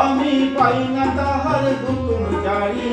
আমি পাই না তাহার হুকুম জারি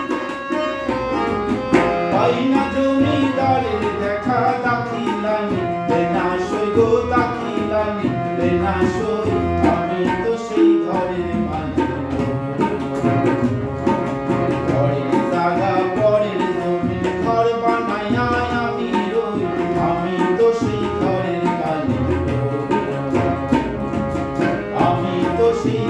পাই না জমিদারের দেখা তাকিলানি বেনাশ গো তাকিলানি বেনাশ আমি তো সেই ঘরে মানি ঘরের জাগা পরের আমি রই, আমি আমি তো সেই